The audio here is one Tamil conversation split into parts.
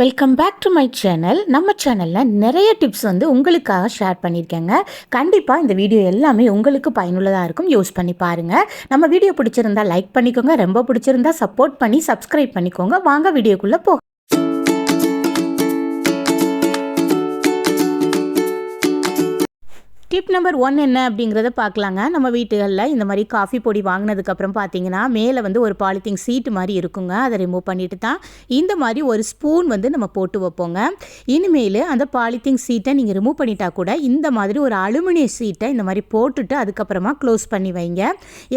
Welcome back to my channel நம்ம சேனலில் நிறைய டிப்ஸ் வந்து உங்களுக்காக ஷேர் பண்ணியிருக்கேங்க கண்டிப்பாக இந்த வீடியோ எல்லாமே உங்களுக்கு பயனுள்ளதாக இருக்கும். யூஸ் பண்ணி பாருங்கள் நம்ம வீடியோ பிடிச்சிருந்தா லைக் பண்ணிக்கோங்க. ரொம்ப பிடிச்சிருந்தா சப்போர்ட் பண்ணி சப்ஸ்கிரைப் பண்ணிக்கோங்க. வாங்க வீடியோக்குள்ளே போ டிப் நம்பர் ஒன் என்ன அப்படிங்கிறத பார்க்கலாங்க. நம்ம வீட்டுகளில் இந்த மாதிரி காஃபி பொடி வாங்கினதுக்கப்புறம் பார்த்தீங்கன்னா மேலே வந்து ஒரு பாலித்தீன் சீட்டு மாதிரி இருக்குங்க. அதை ரிமூவ் பண்ணிட்டு தான் இந்த மாதிரி ஒரு ஸ்பூன் வந்து நம்ம போட்டு வைப்போங்க. இனிமேல் அந்த பாலித்தீன் சீட்டை நீங்கள் ரிமூவ் பண்ணிட்டா கூட இந்த மாதிரி ஒரு அலுமினிய சீட்டை இந்த மாதிரி போட்டுட்டு அதுக்கப்புறமா க்ளோஸ் பண்ணி வைங்க.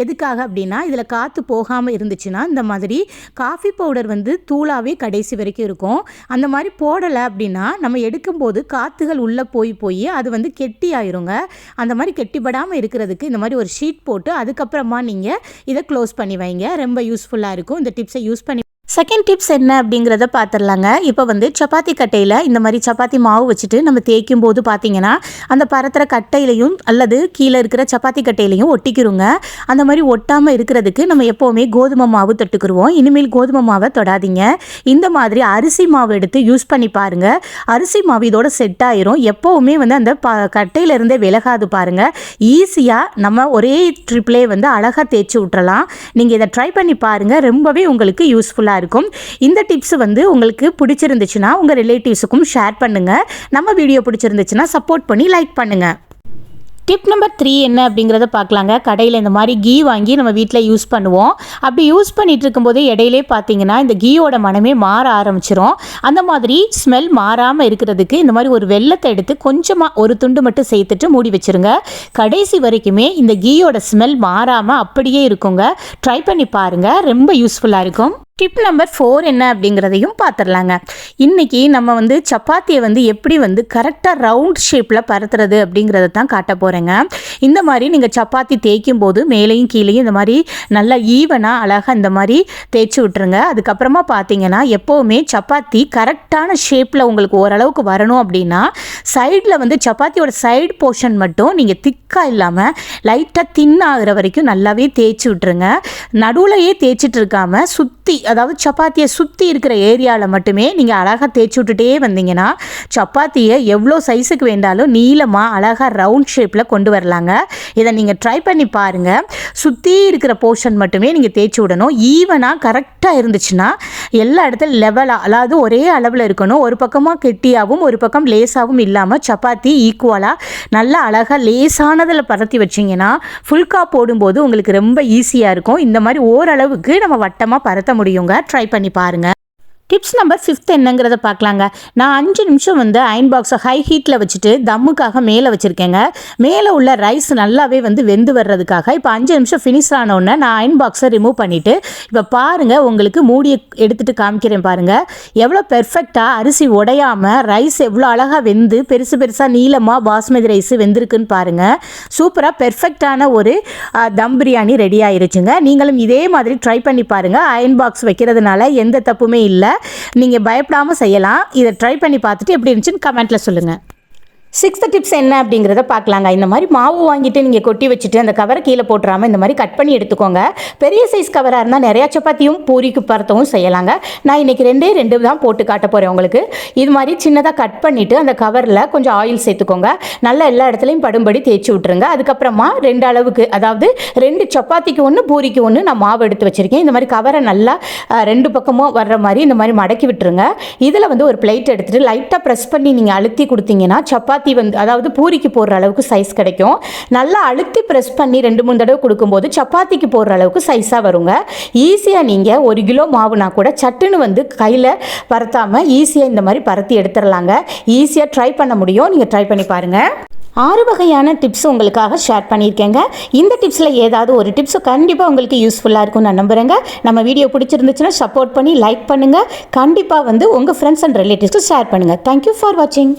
எதுக்காக அப்படின்னா இதில் காற்று போகாமல் இருந்துச்சுன்னா இந்த மாதிரி காஃபி பவுடர் வந்து தூளாகவே கடைசி வரைக்கும் இருக்கும். அந்த மாதிரி போடலை அப்படின்னா நம்ம எடுக்கும்போது காற்றுகள் உள்ளே போய் போய் அது வந்து கெட்டி ஆயிருங்க அந்த மாதிரி கெட்டிப்படாமல் இருக்கிறதுக்கு இந்த மாதிரி ஒரு ஷீட் போட்டு அதுக்கப்புறமா நீங்கள் இதை க்ளோஸ் பண்ணி வைங்க. ரொம்ப யூஸ்ஃபுல்லாக இருக்கும். இந்த டிப்ஸை யூஸ் பண்ணி செகண்ட் டிப்ஸ் என்ன அப்படிங்கிறத பார்த்துடலாங்க இப்போ வந்து சப்பாத்தி கட்டையில் இந்த மாதிரி சப்பாத்தி மாவு வச்சுட்டு நம்ம தேய்க்கும் போது பார்த்தீங்கன்னா அந்த பரத்துற கட்டையிலையும் அல்லது கீழே இருக்கிற சப்பாத்தி கட்டையிலையும் ஒட்டிக்கிறோங்க அந்த மாதிரி ஒட்டாமல் இருக்கிறதுக்கு நம்ம எப்போவுமே கோதுமை மாவு தொட்டுக்குருவோம். இனிமேல் கோதுமை மாவை தொடாதீங்க. இந்த மாதிரி அரிசி மாவு எடுத்து யூஸ் பண்ணி பாருங்கள் அரிசி மாவு இதோட செட் ஆயிரும். எப்போவுமே வந்து அந்த ப கட்டையிலேருந்தே விலகாது பாருங்கள் ஈஸியாக நம்ம ஒரே ட்ரிப்லே வந்து அழகாக தேய்ச்சி விட்றலாம் நீங்கள் இதை ட்ரை பண்ணி பாருங்கள் ரொம்பவே உங்களுக்கு யூஸ்ஃபுல்லாக இருக்கும். இந்த டிப்ஸ் வந்து உங்களுக்கு பிடிச்சிருந்துச்சுன்னா உங்கள் ரிலேட்டிவ்ஸுக்கும் ஷேர் பண்ணுங்கள் நம்ம வீடியோ பிடிச்சிருந்துச்சுன்னா சப்போர்ட் பண்ணி லைக் பண்ணுங்கள் டிப் நம்பர் த்ரீ என்ன அப்படிங்கிறத பார்க்கலாங்க. கடையில் இந்த மாதிரி கீ வாங்கி நம்ம வீட்டில் யூஸ் பண்ணுவோம். அப்படி யூஸ் பண்ணிகிட்டு இருக்கும்போதே இடையிலே பார்த்தீங்கன்னா இந்த கீயோட மனமே மாற ஆரம்பிச்சிரும். அந்த மாதிரி ஸ்மெல் மாறாமல் இருக்கிறதுக்கு இந்த மாதிரி ஒரு வெள்ளத்தை எடுத்து கொஞ்சமாக ஒரு துண்டு மட்டும் சேர்த்துட்டு மூடி வச்சுருங்க. கடைசி வரைக்குமே இந்த கீயோட ஸ்மெல் மாறாமல் அப்படியே இருக்குங்க. ட்ரை பண்ணி பாருங்கள் ரொம்ப யூஸ்ஃபுல்லாக இருக்கும். டிப் நம்பர் ஃபோர் என்ன அப்படிங்கிறதையும் பார்த்துடலாங்க இன்றைக்கி நம்ம வந்து சப்பாத்தியை வந்து எப்படி வந்து கரெக்டாக ரவுண்ட் ஷேப்பில் பரத்துறது அப்படிங்கிறத தான் காட்ட போகிறேங்க இந்த மாதிரி நீங்கள் சப்பாத்தி தேய்க்கும் போது மேலேயும் கீழேயும் இந்த மாதிரி நல்லா ஈவனாக அழகாக இந்த மாதிரி தேய்ச்சி விட்டுருங்க. அதுக்கப்புறமா பார்த்தீங்கன்னா எப்போவுமே சப்பாத்தி கரெக்டான ஷேப்பில் உங்களுக்கு ஓரளவுக்கு வரணும் அப்படின்னா சைடில் வந்து சப்பாத்தியோட சைடு போர்ஷன் மட்டும் நீங்கள் திக்காக இல்லாமல் லைட்டாக தின் ஆகிற வரைக்கும் நல்லாவே தேய்ச்சி விட்டுருங்க. நடுவுலையே தேய்ச்சிட்டு இருக்காமல் சுற்றி அதாவது சப்பாத்தியை சுற்றி இருக்கிற ஏரியாவில் மட்டுமே நீங்கள் அழகாக தேய்ச்சி விட்டுட்டே வந்தீங்கன்னா சப்பாத்தியை எவ்வளோ சைஸுக்கு வேண்டாலும் நீளமாக அழகாக ரவுண்ட் ஷேப்பில் கொண்டு வரலாங்க. இதை நீங்கள் ட்ரை பண்ணி பாருங்கள் சுற்றி இருக்கிற போர்ஷன் மட்டுமே நீங்கள் தேய்ச்சி விடணும். ஈவனாக கரெக்டாக இருந்துச்சுன்னா எல்லா இடத்துல லெவலாக அதாவது ஒரே அளவில் இருக்கணும். ஒரு பக்கமாக கெட்டியாகவும் ஒரு பக்கம் லேசாகவும் இல்லாமல் சப்பாத்தி ஈக்குவலாக நல்லா அழகாக லேசானதில் பரத்தி வச்சிங்கன்னா ஃபுல்கா போடும்போது உங்களுக்கு ரொம்ப ஈஸியாக இருக்கும். இந்த மாதிரி ஓரளவுக்கு நம்ம வட்டமாக பரத்த முடியுங்க. ட்ரை பண்ணி பாருங்கள் டிப்ஸ் நம்பர் ஃபிஃப்த் என்னங்கிறத பார்க்கலாங்க. நான் அஞ்சு நிமிஷம் வந்து அயன் பாக்ஸை ஹை ஹீட்டில் வச்சுட்டு தம்முக்காக மேலே வச்சுருக்கேங்க. மேலே உள்ள ரைஸ் நல்லாவே வந்து வெந்து வர்றதுக்காக இப்போ அஞ்சு நிமிஷம் ஃபினிஷ் ஆனோடனே நான் அயன் பாக்ஸை ரிமூவ் பண்ணிவிட்டு இப்போ பாருங்கள் உங்களுக்கு மூடியை எடுத்துகிட்டு காமிக்கிறேன் பாருங்கள் எவ்வளோ பெர்ஃபெக்டாக அரிசி உடையாமல் ரைஸ் எவ்வளோ அழகாக வெந்து பெருசு பெருசாக நீளமாக பாஸ்மதி ரைஸ் வெந்திருக்குன்னு பாருங்கள் சூப்பராக பெர்ஃபெக்டான ஒரு தம் பிரியாணி ரெடி ஆயிருச்சுங்க. நீங்களும் இதே மாதிரி ட்ரை பண்ணி பாருங்கள் அயன் பாக்ஸ் வைக்கிறதுனால எந்த தப்புமே இல்லை. நீங்கள் பயப்படாமல் செய்யலாம். இதை ட்ரை பண்ணி பார்த்துட்டு எப்படி இருந்துச்சுன்னு கமெண்ட்டில் சொல்லுங்கள் சிக்ஸ்த் டிப்ஸ் என்ன அப்படிங்கிறத பார்க்கலாங்க. இந்த மாதிரி மாவு வாங்கிட்டு நீங்கள் கொட்டி வச்சுட்டு அந்த கவரை கீழே போட்டுறாமல் இந்த மாதிரி கட் பண்ணி எடுத்துக்கோங்க. பெரிய சைஸ் கவராக இருந்தால் நிறையா சப்பாத்தியும் பூரிக்கு பரத்தவும் செய்யலாங்க. நான் இன்றைக்கி ரெண்டே ரெண்டு தான் போட்டு காட்ட போகிறேன் உங்களுக்கு. இது மாதிரி சின்னதாக கட் பண்ணிவிட்டு அந்த கவரில் கொஞ்சம் ஆயில் சேர்த்துக்கோங்க. நல்லா எல்லா இடத்துலையும் படும்படி தேய்ச்சி விட்ருங்க அதுக்கப்புறமா ரெண்டு அளவுக்கு அதாவது ரெண்டு சப்பாத்திக்கு ஒன்று பூரிக்கு ஒன்று நான் மாவு எடுத்து வச்சுருக்கேன். இந்த மாதிரி கவரை நல்லா ரெண்டு பக்கமும் வர்ற மாதிரி இந்த மாதிரி மடக்கி விட்டுருங்க. இதில் வந்து ஒரு பிளேட் எடுத்துகிட்டு லைட்டாக ப்ரெஸ் பண்ணி நீங்கள் அழுத்தி கொடுத்தீங்கன்னா சப்பாத்தி சப்பாத்தி வந்து அதாவது பூரிக்கு போடுற அளவுக்கு சைஸ் கிடைக்கும். நல்லா அழுத்தி ப்ரெஸ் பண்ணி ரெண்டு மூணு தடவை கொடுக்கும்போது சப்பாத்திக்கு போடுற அளவுக்கு சைஸாக வருங்க. ஈஸியாக நீங்கள் ஒரு கிலோ மாவுனா கூட சட்டுன்னு வந்து கையில் பரத்தாமல் ஈஸியாக இந்த மாதிரி பரத்தி எடுத்துடலாங்க. ஈஸியாக ட்ரை பண்ண முடியும். நீங்கள் ட்ரை பண்ணி பாருங்கள் ஆறு வகையான டிப்ஸ் உங்களுக்காக ஷேர் பண்ணியிருக்கேங்க. இந்த டிப்ஸில் ஏதாவது ஒரு டிப்ஸ் கண்டிப்பாக உங்களுக்கு யூஸ்ஃபுல்லாக இருக்கும் நான் நம்புகிறேங்க நம்ம வீடியோ பிடிச்சிருந்துச்சுன்னா சப்போர்ட் பண்ணி லைக் பண்ணுங்கள் கண்டிப்பாக வந்து உங்கள் ஃப்ரெண்ட்ஸ் அண்ட் ரிலேட்டிவ்ஸ்க்கு ஷேர் பண்ணுங்கள் தேங்க்யூ ஃபார் வாட்சிங்